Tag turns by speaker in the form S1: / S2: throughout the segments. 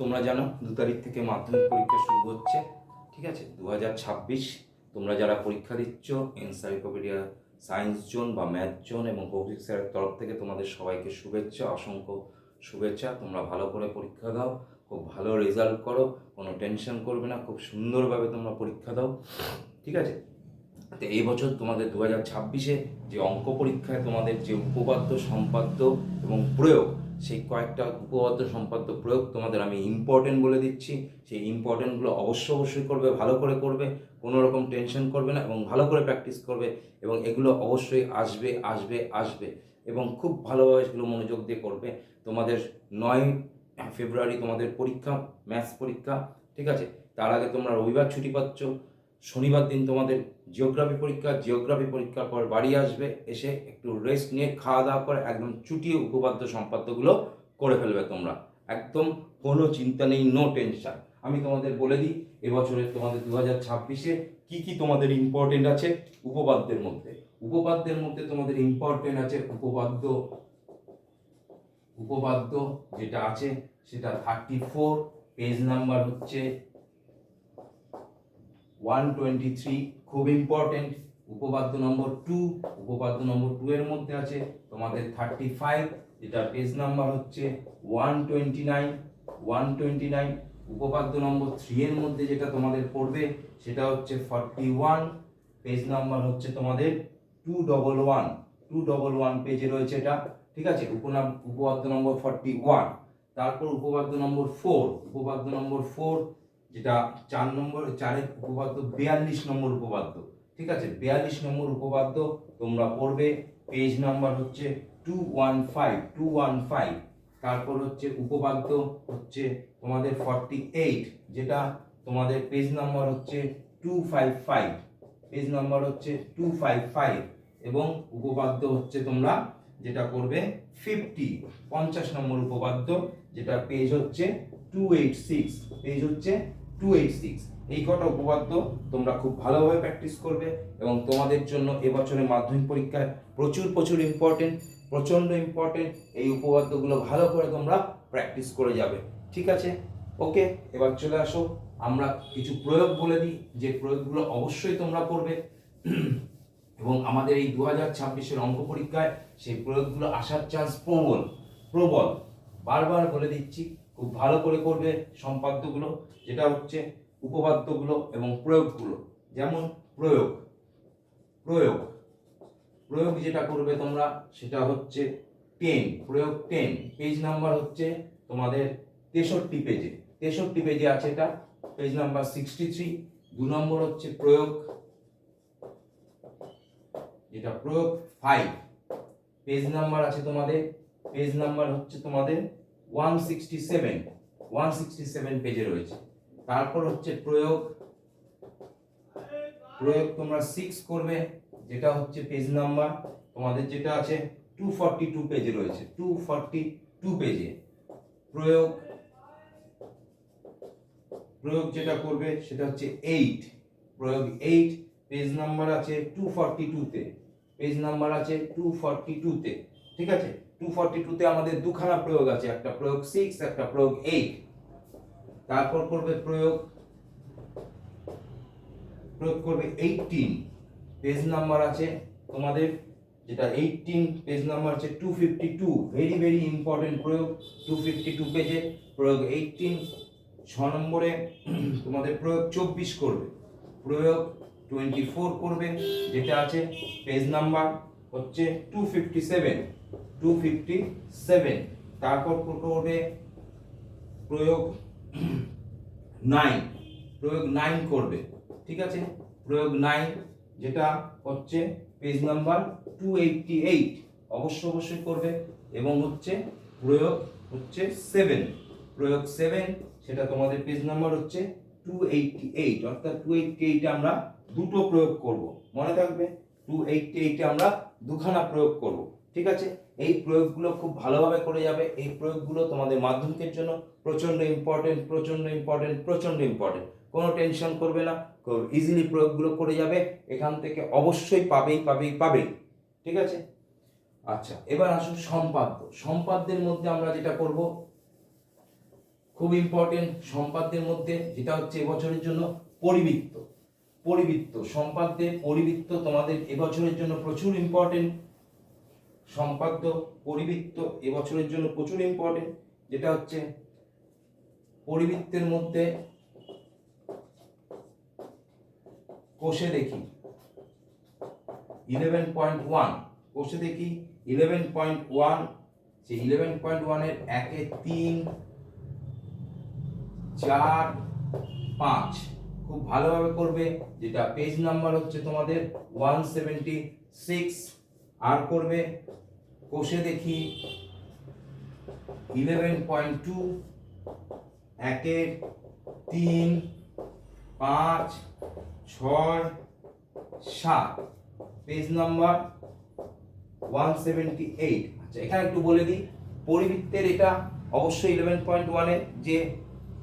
S1: তোমরা জানো দু তারিখ থেকে মাধ্যমিক পরীক্ষা শুরু হচ্ছে, ঠিক আছে? দু হাজার ছাব্বিশ তোমরা যারা পরীক্ষা দিচ্ছ এনসাইক্লোপিডিয়া সায়েন্স জোন বা ম্যাথ জোন এবং স্যারের তরফ থেকে তোমাদের সবাইকে শুভেচ্ছা, অসংখ্য শুভেচ্ছা। তোমরা ভালো করে পরীক্ষা দাও, খুব ভালো রেজাল্ট করো, কোনো টেনশন করবে না, খুব সুন্দরভাবে তোমরা পরীক্ষা দাও, ঠিক আছে? তো এই বছর তোমাদের দু হাজার ছাব্বিশে যে অঙ্ক পরীক্ষায় তোমাদের যে উপপাদ্য, সম্পাদ্য এবং প্রয়োগ সেই কয়েকটা উপপাদ্য সম্পাদ্য প্রয়োগ তোমাদের আমি ইম্পর্টেন্ট বলে দিচ্ছি। সেই ইম্পর্টেন্টগুলো অবশ্য অবশ্যই করবে, ভালো করে করবে, কোনো রকম টেনশন করবে না এবং ভালো করে প্র্যাকটিস করবে এবং এগুলো অবশ্যই আসবে আসবে আসবে এবং খুব ভালোভাবে সেগুলো মনোযোগ দিয়ে করবে। তোমাদের নয় ফেব্রুয়ারি তোমাদের পরীক্ষা ম্যাথস পরীক্ষা, ঠিক আছে? তার আগে তোমরা রবিবার ছুটি পাচ্ছ। শনিবার দিন তোমাদের জিওগ্রাফি পরীক্ষা জিওগ্রাফি পরীক্ষার পর বাড়ি আসবে, এসে একটু রেস্ট নিয়ে খাওয়া দাওয়া করে একদম চুটিয়ে উপপাদ্য সম্পাদ্যগুলো করে ফেলবে তোমরা। একদম কোনো চিন্তা নেই নো টেনশন আমি তোমাদের বলে দিই এবছরে তোমাদের দু হাজার ছাব্বিশে কী কী তোমাদের ইম্পর্টেন্ট আছে উপপাদ্যের মধ্যে। উপপাদ্যের মধ্যে তোমাদের ইম্পর্টেন্ট আছে উপপাদ্য উপপাদ্য যেটা আছে সেটা থার্টি ফোর পেজ নাম্বার হচ্ছে ওয়ান টোয়েন্টি থ্রি খুব ইম্পর্টেন্ট উপপাদ্য নম্বর টু উপপাদ্য নম্বর টু এর মধ্যে আছে, তোমাদের থার্টি ফাইভ যেটা পেজ নাম্বার হচ্ছে one twenty nine one twenty nine উপপাদ্য নম্বর থ্রি এর মধ্যে যেটা তোমাদের পড়বে, সেটা হচ্ছে ফর্টি ওয়ান পেজ নাম্বার হচ্ছে তোমাদের two double one two double one পেজে রয়েছে এটা, ঠিক আছে? উপনাম, উপপাদ্য নম্বর ফর্টি ওয়ান তারপর উপপাদ্য নম্বর ফোর উপপাদ্য নম্বর ফোর যেটা চার নম্বর, চারের উপপাদ্য, বিয়াল্লিশ নম্বর উপপাদ্য, ঠিক আছে? বিয়াল্লিশ নম্বর উপপাদ্য তোমরা পড়বে পেজ নাম্বার হচ্ছে two one five two one five তারপর হচ্ছে উপপাদ্য হচ্ছে তোমাদের ফর্টি এইট যেটা তোমাদের পেজ নাম্বার হচ্ছে two five five page number হচ্ছে টু ফাইভ ফাইভ এবং উপপাদ্য হচ্ছে তোমরা যেটা করবে ফিফটি পঞ্চাশ নম্বর উপপাদ্য, যেটা পেজ হচ্ছে টু এইট সিক্স পেজ হচ্ছে টু এইট সিক্স এই কটা উপপাদ্য তোমরা খুব ভালোভাবে প্র্যাকটিস করবে এবং তোমাদের জন্য এবছরের মাধ্যমিক পরীক্ষায় প্রচুর প্রচুর ইম্পর্টেন্ট প্রচণ্ড ইম্পর্টেন্ট এই উপপাদ্যগুলো ভালো করে তোমরা প্র্যাকটিস করে যাবে। ঠিক আছে? ওকে এবার চলে আসো। আমরা কিছু প্রয়োগ বলে দিই। যে প্রয়োগগুলো অবশ্যই তোমরা করবে। এবং আমাদের এই দু হাজার ছাব্বিশের অঙ্ক পরীক্ষায় সেই প্রয়োগগুলো আসার চান্স প্রবল প্রবল। বারবার বলে দিচ্ছি খুব ভালো করে করবে সম্পাদ্যগুলো, যেটা হচ্ছে উপপাদ্যগুলো এবং প্রয়োগগুলো। যেমন প্রয়োগ প্রয়োগ প্রয়োগ যেটা করবে তোমরা সেটা হচ্ছে টেন প্রয়োগ টেন পেজ নাম্বার হচ্ছে তোমাদের তেষট্টি পেজে তেষট্টি পেজে আছে এটা পেজ নাম্বার সিক্সটি থ্রি দু নম্বর হচ্ছে প্রয়োগ, যেটা প্রয়োগ ফাইভ পেজ নাম্বার আছে তোমাদের পেজ নাম্বার হচ্ছে তোমাদের one sixty seven one sixty seven পেজে রয়েছে। তারপর হচ্ছে প্রয়োগ। প্রয়োগ তোমরা সিক্স করবে, যেটা হচ্ছে পেজ নাম্বার তোমাদের যেটা আছে টু ফর্টি টু পেজে রয়েছে। টু ফর্টি টু পেজে প্রয়োগ। প্রয়োগ যেটা করবে, সেটা হচ্ছে এইট প্রয়োগ এইট পেজ নাম্বার আছে টু ফর্টি টুতে পেজ নাম্বার আছে টু ফর্টি টুতে ঠিক আছে? টু ফর্টি টুতে আমাদের দুখানা প্রয়োগ আছে, একটা প্রয়োগ সিক্স একটা প্রয়োগ এইট তারপর করবে প্রয়োগ প্রয়োগ করবে এইটিন পেজ নাম্বার আছে তোমাদের, যেটা এইটিন পেজ নাম্বার আছে two fifty two very very important প্রয়োগ টু ফিফটি টু পেজে প্রয়োগ এইটিন ছ নম্বরে তোমাদের প্রয়োগ চব্বিশ করবে। প্রয়োগ টোয়েন্টি ফোর করবে, যেটা আছে পেজ নাম্বার হচ্ছে two fifty seven two fifty seven তারপর করবে প্রয়োগ নাইন প্রয়োগ নাইন করবে, ঠিক আছে? প্রয়োগ নাইন যেটা হচ্ছে page number two eighty eight অবশ্য অবশ্যই করবে, এবং হচ্ছে প্রয়োগ হচ্ছে সেভেন প্রয়োগ সেভেন সেটা তোমাদের পেজ নাম্বার হচ্ছে টু এইটটি এইট অর্থাৎ টু এইটটি এইটে আমরা দুটো প্রয়োগ করব। মনে থাকবে টু এইটটি এইটে আমরা দুখানা প্রয়োগ করব। ঠিক আছে? এই প্রয়োগগুলো খুব ভালোভাবে করে যাবে। এই প্রয়োগগুলো তোমাদের মাধ্যমিকের জন্য প্রচণ্ড ইম্পর্টেন্ট প্রচণ্ড ইম্পর্টেন্ট প্রচণ্ড ইম্পর্টেন্ট কোনো টেনশন করবে না। ইজিলি প্রয়োগগুলো করে যাবে। এখান থেকে অবশ্যই পাবেই পাবেই পাবেই। ঠিক আছে? আচ্ছা এবার আসুন সম্পাদ্য। সম্পাদ্যের মধ্যে আমরা যেটা করব, খুব ইম্পর্টেন্ট সম্পাদ্যের মধ্যে যেটা হচ্ছে এবছরের জন্য পরিবৃত্ত। পরিবৃত্ত সম্পাদ্যে পরিবৃত্ত তোমাদের এবছরের জন্য প্রচুর ইম্পর্টেন্ট সম্পাদ্য, পরিবৃত্ত এবছরের জন্য প্রচুর ইম্পর্টেন্ট যেটা হচ্ছে পরিবৃত্তের মধ্যে কোষে দেখি ইলেভেন পয়েন্ট ওয়ান কোষে দেখি ইলেভেন পয়েন্ট ওয়ান যে ইলেভেন পয়েন্ট ওয়ানের একে তিন, চার, পাঁচ। খুব ভালোভাবে করবে, যেটা পেজ নাম্বার হচ্ছে তোমাদের ওয়ান সেভেন্টি সিক্স আর করবে? কোষে দেখি ইলেভেন পয়েন্ট টু একের তিন, পাঁচ, ছয়, সাত। Page number one seventy eight আচ্ছা এখানে একটু বলে দিই, পরিবৃত্তের এটা অবশ্যই ইলেভেন পয়েন্ট ওয়ানের যে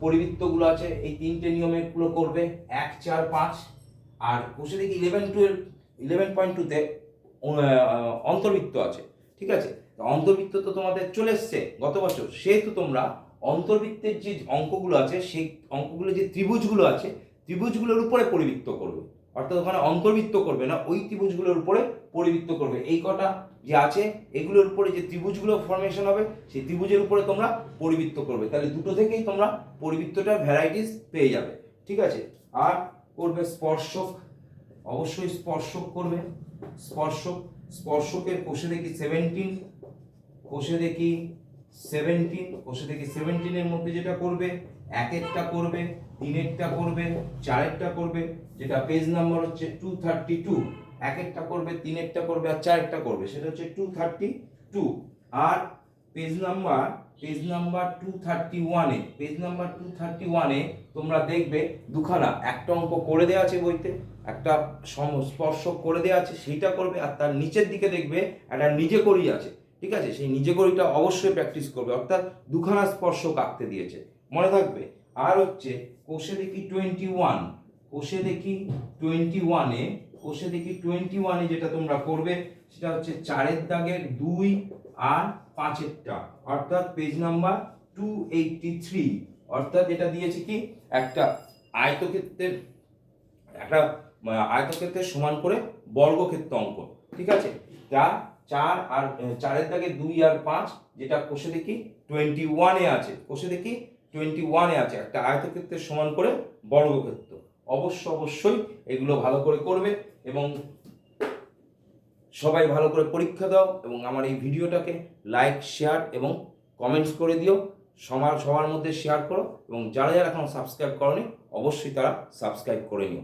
S1: পরিবৃত্তগুলো আছে, এই তিনটে নিয়মেগুলো করবে। এক, চার, পাঁচ। আর কোষে দেখি ইলেভেন টুয়েলভ ইলেভেন পয়েন্ট টুতে অন্তর্বৃত্ত আছে। ঠিক আছে? অন্তর্বৃত্ত তো তোমাদের চলে এসছে গত বছর। সেহেতু তোমরা অন্তর্বৃত্তের যে অঙ্কগুলো আছে, সেই অঙ্কগুলো যে ত্রিভুজগুলো আছে, ত্রিভুজগুলোর উপরে পরিবৃত্ত করবে। অর্থাৎ ওখানে অন্তর্বৃত্ত করবে না, ওই ত্রিভুজগুলোর উপরে পরিবৃত্ত করবে। এই কটা যে আছে, এগুলোর উপরে যে ত্রিভুজগুলো ফর্মেশন হবে, সেই ত্রিভুজের উপরে তোমরা পরিবৃত্ত করবে। তাহলে দুটো থেকেই তোমরা পরিবৃত্তটার ভ্যারাইটিস পেয়ে যাবে। ঠিক আছে? আর করবে স্পর্শক অবশ্যই স্পর্শক করবে। স্পর্শক, স্পর্শকের কোষে দেখি সেভেন্টিন কোষে দেখি সেভেন্টিন কোষে দেখি সেভেন্টিনের মধ্যে যেটা করবে একেরটা করবে তিনেরটা করবে চারেরটা করবে, যেটা পেজ নাম্বার হচ্ছে টু থার্টি টু একেরটা করবে তিনেরটা করবে আর চারেরটা করবে, সেটা হচ্ছে টু থার্টি টু আর page number page number two thirty ওয়ানে পেজ নাম্বার টু থার্টি ওয়ানে তোমরা দেখবে দুখানা, একটা অঙ্ক করে দেওয়া আছে বইতে, একটা স্পর্শক করে দেওয়া আছে, সেইটা করবে আর তার নিচের দিকে দেখবে একটা নিজে করি আছে, ঠিক আছে? সেই নিজে করিটা অবশ্যই প্র্যাকটিস করবে, অর্থাৎ দুখানা স্পর্শক আঁকতে দিয়েছে। মনে থাকবে? আর হচ্ছে, কোষে দেখি টোয়েন্টি ওয়ান কোষে দেখি টোয়েন্টি ওয়ানে কোষে দেখি টোয়েন্টি ওয়ানে যেটা তোমরা করবে, সেটা হচ্ছে চারের দাগের দুই আর পাঁচেরটা অর্থাৎ page number two eighty three অর্থাৎ এটা দিয়েছে কি? একটা আয়তক্ষেত্রের একটা আয়তক্ষেত্রের সমান করে বর্গক্ষেত্র অঙ্ক। ঠিক আছে? যা চার আর চারের দাগে দুই আর পাঁচ, যেটা কোষে দেখি টোয়েন্টি ওয়ানে আছে। কোষে দেখি টোয়েন্টি ওয়ানে আছে। একটা আয়তক্ষেত্রের সমান করে বর্গক্ষেত্র। অবশ্য অবশ্যই এগুলো ভালো করে করবে এবং সবাই ভালো করে পরীক্ষা দাও এবং আমার এই ভিডিওটাকে লাইক শেয়ার এবং কমেন্টস করে দিও। সবার সবার মধ্যে শেয়ার করো এবং যারা যারা এখন সাবস্ক্রাইব করনি, অবশ্যই তারা সাবস্ক্রাইব করে নিও।